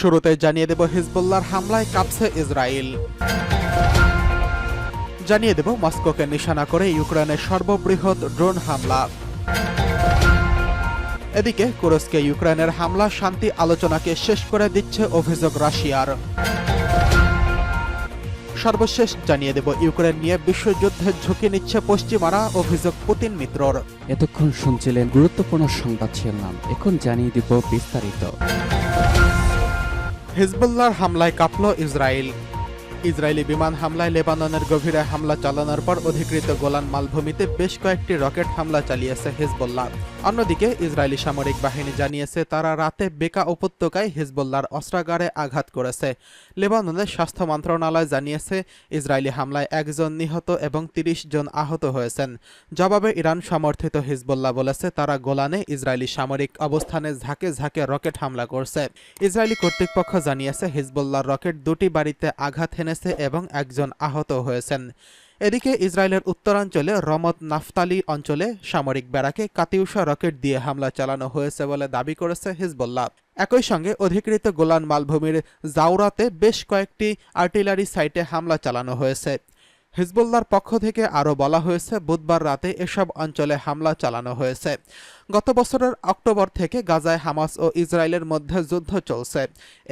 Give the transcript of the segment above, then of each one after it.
শুরুতে জানিয়ে দেব হিজবুল্লাহর হামলায় কাঁপছে ইসরায়েল। জানিয়ে দেব মস্কোকে নিশানা করে ইউক্রেনের সর্ববৃহৎ ড্রোন হামলা। এদিকে কুরস্কে ইউক্রেনের হামলা শান্তি আলোচনাকে শেষ করে দিচ্ছে অভিযোগ রাশিয়ার। সর্বশেষ জানিয়ে দেব ইউক্রেন নিয়ে বিশ্বযুদ্ধের ঝুঁকি নিচ্ছে পশ্চিমারা, অভিযোগ পুতিন মিত্রর। এতক্ষণ শুনছিলেন গুরুত্বপূর্ণ সংবাদ শিরোনাম। এখন জানিয়ে দিব বিস্তারিত। হিজবুল্লাহর হামলায় কাঁপল ইসরায়েল। ইসরায়েলি বিমান হামলায় লেবাননের গভীরে হামলা চালানোর পর অধিকৃত গোলান মালভূমিতে বেশ কয়েকটি রকেট হামলা চালিয়েছে হিজবুল্লাহ। অন্যদিকে ইসরায়েলি সামরিক বাহিনী জানিয়েছে, তারা রাতে বেকা উপত্যকায় হিজবুল্লাহর অস্ত্রাগারে আঘাত করেছে। লেবাননের স্বাস্থ্য মন্ত্রণালয় জানিয়েছে, ইসরায়েলি হামলায় একজন নিহত এবং তিরিশ জন আহত হয়েছেন। জবাবে ইরান সমর্থিত হিজবুল্লাহ বলেছে, তারা গোলানে ইসরায়েলি সামরিক অবস্থানে ঝাঁকে ঝাঁকে রকেট হামলা করছে। ইসরায়েলি কর্তৃপক্ষ জানিয়েছে হিজবুল্লাহর রকেট দুটি বাড়িতে আঘাত হেনেছে এবং একজন আহত হয়েছেন। এদিকে ইসরায়েলের উত্তরাঞ্চলে রমত নাফতালি অঞ্চলে সামরিক বেড়াকে কাতিউষা রকেট দিয়ে হামলা চালানো হয়েছে বলে দাবি করেছে হিজবুল্লাহ। একই সঙ্গে অধিকৃত গোলান মালভূমির জাউরাতে বেশ কয়েকটি আর্টিলারি সাইটে হামলা চালানো হয়েছে। হিজবুল্লাহর পক্ষ থেকে আরও বলা হয়েছে, বুধবার রাতে এসব অঞ্চলে হামলা চালানো হয়েছে। গত বছরের অক্টোবর থেকে গাজায় হামাস ও ইসরায়েলের মধ্যে যুদ্ধ চলছে।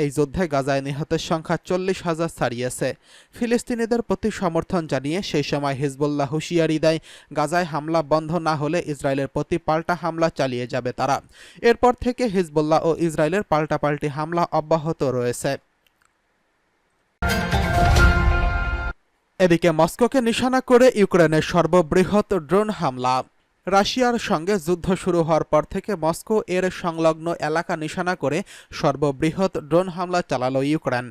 এই যুদ্ধে গাজায় নিহতের সংখ্যা চল্লিশ হাজার ছাড়িয়েছে। ফিলিস্তিনিদের প্রতি সমর্থন জানিয়ে সেই সময় হিজবুল্লাহ হুঁশিয়ারি দেয়, গাজায় হামলা বন্ধ না হলে ইসরায়েলের প্রতি পাল্টা হামলা চালিয়ে যাবে তারা। এরপর থেকে হিজবুল্লাহ ও ইসরায়েলের পাল্টাপাল্টি হামলা অব্যাহত রয়েছে। এদিকে মস্কোকে নিশানা করে ইউক্রেনের সর্ববৃহৎ ড্রোন হামলা। রাশিয়ার সঙ্গে যুদ্ধ শুরু হওয়ার পর থেকে মস্কো এর সংলগ্ন এলাকা নিশানা করে সর্ববৃহৎ ড্রোন হামলা চালালো ইউক্রেন।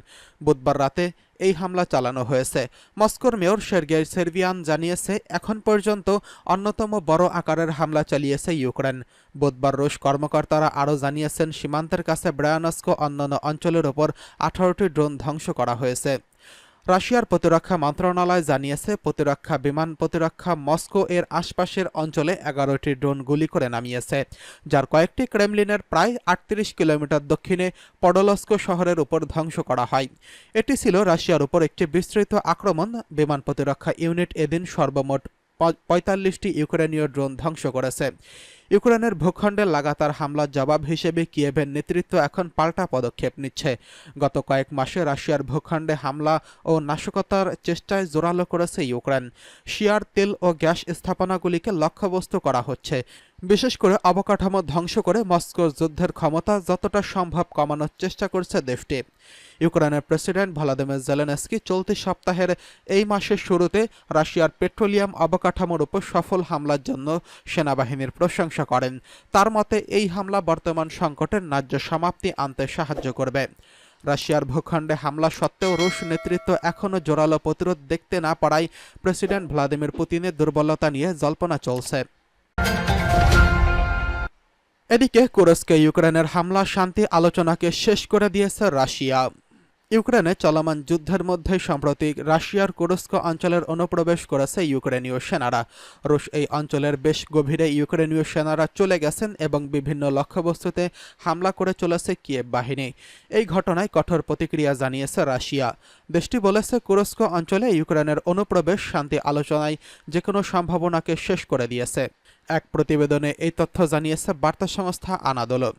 বুধবার রাতে এই হামলা চালানো হয়েছে। মস্কোর মেয়র সের্গেই সেরভিয়ান জানিয়েছে, এখন পর্যন্ত অন্যতম বড় আকারের হামলা চালিয়েছে ইউক্রেন। বুধবার রুশ কর্মকর্তারা আরও জানিয়েছেন, সীমান্তের কাছে ব্রায়ানস্কো অন্যান্য অঞ্চলের ওপর আঠারোটি ড্রোন ধ্বংস করা হয়েছে। রাশিয়ার প্রতিরক্ষা মন্ত্রণালয় জানিয়েছে, প্রতিরক্ষা বিমান প্রতিরক্ষা মস্কো এর আশপাশের অঞ্চলে এগারোটি ড্রোন গুলি করে নামিয়েছে, যার কয়েকটি ক্রেমলিনের প্রায় আটত্রিশ কিলোমিটার দক্ষিণে পডলস্কো শহরের উপর ধ্বংস করা হয়। এটি ছিল রাশিয়ার উপর একটি বিস্তৃত আক্রমণ। বিমান প্রতিরক্ষা ইউনিট এদিন সর্বমোট পঁয়তাল্লিশটি ইউক্রেনীয় ড্রোন ধ্বংস করেছে। ইউক্রেনের ভূখণ্ডে লাগাতার হামলার জবাব হিসেবে কিয়েভের নেতৃত্ব এখন পাল্টা পদক্ষেপ নিচ্ছে। গত কয়েক মাসে রাশিয়ার ভূখণ্ডে হামলা ও নাশকতার চেষ্টায় জোরালো করেছে ইউক্রেন। শিয়ার তেল ও গ্যাস স্থাপনাগুলিকে লক্ষ্যবস্তু করা হচ্ছে। বিশেষ করে অবকাঠামো ধ্বংস করে মস্কোর যুদ্ধের ক্ষমতা যতটা সম্ভব কমানোর চেষ্টা করছে দেশটি। ইউক্রেনের প্রেসিডেন্ট ভলাদিমির জেলেনস্কি চলতি সপ্তাহের এই মাসের শুরুতে রাশিয়ার পেট্রোলিয়াম অবকাঠামোর উপর সফল হামলার জন্য সেনাবাহিনীর প্রশংসা করেন। তার মতে, এই হামলা বর্তমান সংকটের ন্যায্য সমাপ্তি আনতে সাহায্য করবে। রাশিয়ার ভূখণ্ডে হামলা সত্ত্বেও রুশ নেতৃত্ব এখনও জোরালো প্রতিরোধ দেখতে না পারায় প্রেসিডেন্ট ভ্লাদিমির পুতিনের দুর্বলতা নিয়ে জল্পনা চলছে। এদিকে কুরস্কে ইউক্রেনের হামলা শান্তি আলোচনাকে শেষ করে দিয়েছে রাশিয়া। ইউক্রেনে চলমান যুদ্ধের মধ্যে সম্প্রতি রাশিয়ার কুরস্ক অঞ্চলের অনুপ্রবেশ করেছে ইউক্রেনীয় সেনারা। রুশ এই অঞ্চলের বেশ গভীরে ইউক্রেনীয় সেনারা চলে গেছেন এবং বিভিন্ন লক্ষ্যবস্তুতে হামলা করে চলেছে কিয়েভ বাহিনী। এই ঘটনায় কঠোর প্রতিক্রিয়া জানিয়েছে রাশিয়া। দেশটি বলেছে, কুরস্ক অঞ্চলে ইউক্রেনের অনুপ্রবেশ শান্তি আলোচনায় যে কোনো সম্ভাবনাকে শেষ করে দিয়েছে। এক প্রতিবেদনে এই তথ্য জানিয়েছে বার্তা সংস্থা আনাদোলো।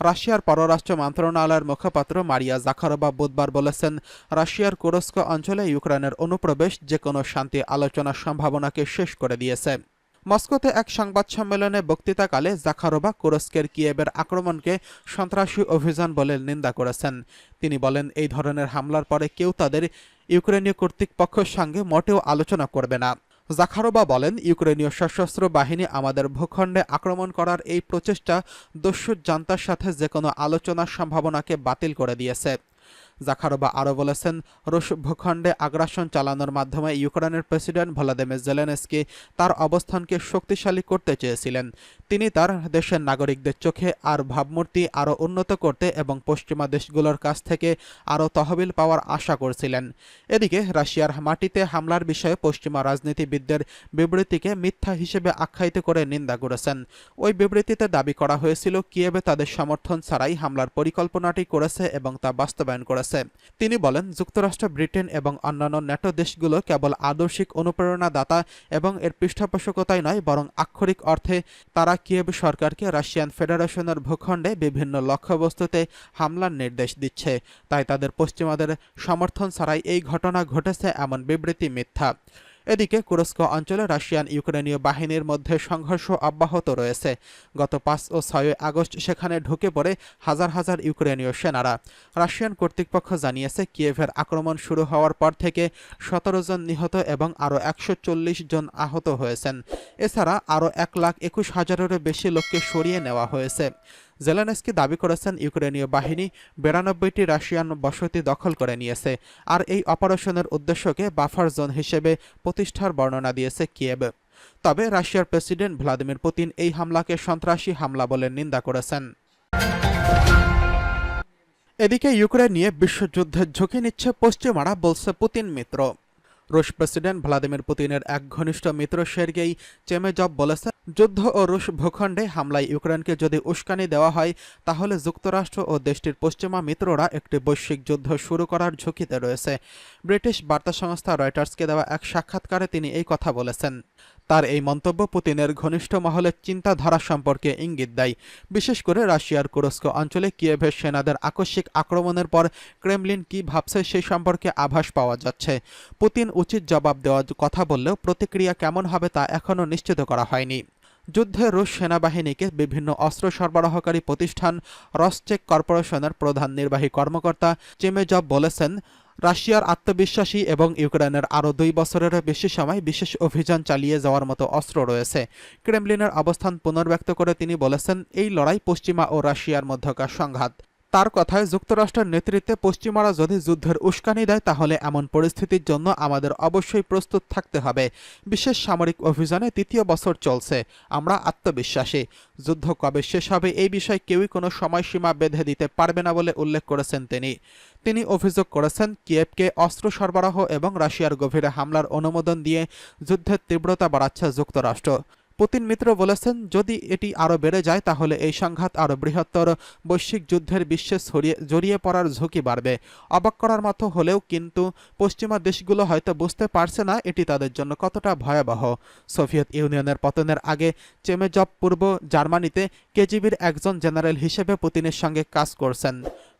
রাশিয়ার পররাষ্ট্র মন্ত্রণালয়ের মুখপাত্র মারিয়া জাখারোবা বুধবার বলেছেন, রাশিয়ার কুরস্ক অঞ্চলে ইউক্রেনের অনুপ্রবেশ যে কোনো শান্তি আলোচনার সম্ভাবনাকে শেষ করে দিয়েছে। মস্কোতে এক সংবাদ সম্মেলনে বক্তৃতাকালে জাখারোবা কুরস্কের কিয়েবের আক্রমণকে সন্ত্রাসী অভিযান বলে নিন্দা করেছেন। তিনি বলেন, এই ধরনের হামলার পরে কেউ তাদের ইউক্রেনীয় কর্তৃপক্ষের সঙ্গে মোটেও আলোচনা করবে না। জাখারোবা বলেন, ইউক্রেনীয় সশস্ত্র বাহিনী আমাদের ভূখণ্ডে আক্রমণ করার এই প্রচেষ্টা দস্যু জান্তার সাথে যে কোনো আলোচনার সম্ভাবনাকে বাতিল করে দিয়েছে। জাখারোবা আরও বলেছেন, রুশ ভূখণ্ডে আগ্রাসন চালানোর মাধ্যমে ইউক্রেনের প্রেসিডেন্ট ভলাদিমির জেলেনস্কি তার অবস্থানকে শক্তিশালী করতে চেয়েছিলেন। তিনি তার দেশের নাগরিকদের চোখে আর ভাবমূর্তি আরও উন্নত করতে এবং পশ্চিমা দেশগুলোর কাছ থেকে আরও তহবিল পাওয়ার আশা করছিলেন। এদিকে রাশিয়ার মাটিতে হামলার বিষয়ে পশ্চিমা রাজনীতিবিদদের বিবৃতিকে মিথ্যা হিসেবে আখ্যায়িত করে নিন্দা করেছেন। ওই বিবৃতিতে দাবি করা হয়েছিল, কিয়েভে তাদের সমর্থন ছাড়াই হামলার পরিকল্পনাটি করেছে এবং তা বাস্তবায়ন করেছে। তিনি বলেন, যুক্তরাষ্ট্র, ব্রিটেন এবং অন্যান্য ন্যাটো দেশগুলো কেবল আদর্শিক অনুপ্রেরণাদাতা এবং এর পৃষ্ঠপোষকতাই নয়, বরং আক্ষরিক অর্থে তারা কিয়েব সরকারকে রাশিয়ান ফেডারেশনের ভূখণ্ডে বিভিন্ন লক্ষ্যবস্তুতে হামলার নির্দেশ দিচ্ছে। তাই তাদের পশ্চিমাদের সমর্থন ছাড়াই এই ঘটনা ঘটেছে, এমন বিবৃতি মিথ্যা। এদিকে কুরস্ক অঞ্চলে রাশিয়ান ইউক্রেনীয় বাহিনীর মধ্যে সংঘর্ষ অব্যাহত রয়েছে। গত পাঁচ ও ছয় আগস্ট সেখানে ঢুকে পড়ে হাজার হাজার ইউক্রেনীয় সেনারা। রাশিয়ান কর্তৃপক্ষ জানিয়েছে, কিয়েভের আক্রমণ শুরু হওয়ার পর থেকে সতেরো জন নিহত এবং আরও একশো চল্লিশ জন আহত হয়েছেন। এছাড়া আরও এক লাখ একুশ হাজারেরও বেশি লোককে সরিয়ে নেওয়া হয়েছে। জেলেনস্কি দাবি করেছেন ইউক্রেনীয় বাহিনী বিরানব্বইটি রাশিয়ান বসতি দখল করে নিয়েছে, আর এই অপারেশনের উদ্দেশ্যকে বাফার জোন হিসেবে প্রতিষ্ঠার বর্ণনা দিয়েছে কিয়েভ। তবে রাশিয়ার প্রেসিডেন্ট ভ্লাদিমির পুতিন এই হামলাকে সন্ত্রাসী হামলা বলে নিন্দা করেছেন। এদিকে ইউক্রেন নিয়ে বিশ্বযুদ্ধের ঝুঁকি নিচ্ছে পশ্চিমারা, বলছে পুতিন মিত্র। রুশ প্রেসিডেন্ট ভ্লাদিমির পুতিনের এক ঘনিষ্ঠ মিত্র সের্গেই চেমেজব বলেছে, যুদ্ধ ও রুশ ভূখণ্ডে হামলায় ইউক্রেনকে যদি উস্কানি দেওয়া হয়, তাহলে যুক্তরাষ্ট্র ও দেশটির পশ্চিমা মিত্ররা একটি বৈশ্বিক যুদ্ধ শুরু করার ঝুঁকিতে রয়েছে। ব্রিটিশ বার্তা সংস্থা রয়টার্সকে দেওয়া এক সাক্ষাৎকারে তিনি এই কথা বলেছেন। তার এই মন্তব্য পুতিনের ঘনিষ্ঠ মহলের চিন্তাধারা সম্পর্কে ইঙ্গিত দেয়। বিশেষ করে রাশিয়ার কুরস্ক অঞ্চলে কিয়েভের সেনাদের আকস্মিক আক্রমণের পর ক্রেমলিন কি ভাবছে সেই সম্পর্কে আভাস পাওয়া যাচ্ছে। পুতিন উচিত জবাব দেওয়ার কথা বললেও প্রতিক্রিয়া কেমন হবে তা এখনও নিশ্চিত করা হয়নি। যুদ্ধে রুশ সেনাবাহিনীকে বিভিন্ন অস্ত্র সরবরাহকারী প্রতিষ্ঠান রসচেক কর্পোরেশনের প্রধান নির্বাহী কর্মকর্তা চেমেজব বলেছেন রাশিয়ার আত্মবিশ্বাসী এবং ইউক্রেনের আরও দুই বছরের বেশি সময় বিশেষ অভিযান চালিয়ে যাওয়ার মতো অস্ত্র রয়েছে। ক্রেমলিনের অবস্থান পুনর্ব্যক্ত করে তিনি বলেছেন, এই লড়াই পশ্চিমা ও রাশিয়ার মধ্যকার সংঘাত। তার কথায় যুক্তরাষ্ট্রের নেতৃত্বে পশ্চিমারা যদি যুদ্ধের উস্কানি দেয়, তাহলে এমন পরিস্থিতির জন্য আমাদের অবশ্যই প্রস্তুত থাকতে হবে। বিশেষ সামরিক অভিযানে তৃতীয় বছর চলছে। আমরা আত্মবিশ্বাসী। যুদ্ধ কবে শেষ হবে এই বিষয়ে কেউই কোনো সময়সীমা বেঁধে দিতে পারবে না বলে উল্লেখ করেছেন তিনি। তিনি অভিযোগ করেছেন, কিয়েভকে অস্ত্র সরবরাহ এবং রাশিয়ার গভীরে হামলার অনুমোদন দিয়ে যুদ্ধের তীব্রতা বাড়াচ্ছে যুক্তরাষ্ট্র। পুতিন মিত্র বলেছেন, যদি এটি আরও বেড়ে যায়, তাহলে এই সংঘাত আরও বৃহত্তর। বৈশ্বিক যুদ্ধের বিশ্বে জড়িয়ে পড়ার ঝুঁকি বাড়বে। অবাক করার মতো হলেও কিন্তু পশ্চিমা দেশগুলো হয়তো বুঝতে পারছে না, এটি তাদের জন্য কতটা ভয়াবহ। সোভিয়েত ইউনিয়নের পতনের আগে চেমেজব পূর্ব জার্মানিতে কেজিবির একজন জেনারেল হিসেবে পুতিনের সঙ্গে কাজ করছেন।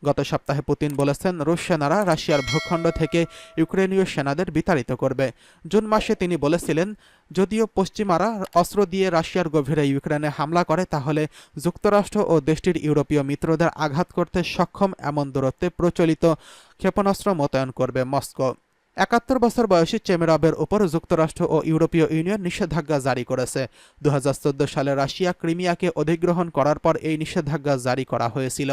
গত সপ্তাহে পুতিন বলেছেন, রুশ সেনারা রাশিয়ার ভূখণ্ড থেকে ইউক্রেনীয় সেনাদের বিতাড়িত করবে। জুন মাসে তিনি বলেছিলেন, যদিও পশ্চিমারা অস্ত্র দিয়ে রাশিয়ার গভীরে ইউক্রেনে হামলা করে, তাহলে যুক্তরাষ্ট্র ও দেশটির ইউরোপীয় মিত্রদের আঘাত করতে সক্ষম এমন দূরত্বে প্রচলিত ক্ষেপণাস্ত্র মোতায়েন করবে মস্কো। একাত্তর বছর বয়সী চেমেরবের উপর যুক্তরাষ্ট্র ও ইউরোপীয় ইউনিয়ন নিষেধাজ্ঞা জারি করেছে। দু হাজার চোদ্দ সালে রাশিয়া ক্রিমিয়াকে অধিগ্রহণ করার পর এই নিষেধাজ্ঞা জারি করা হয়েছিল।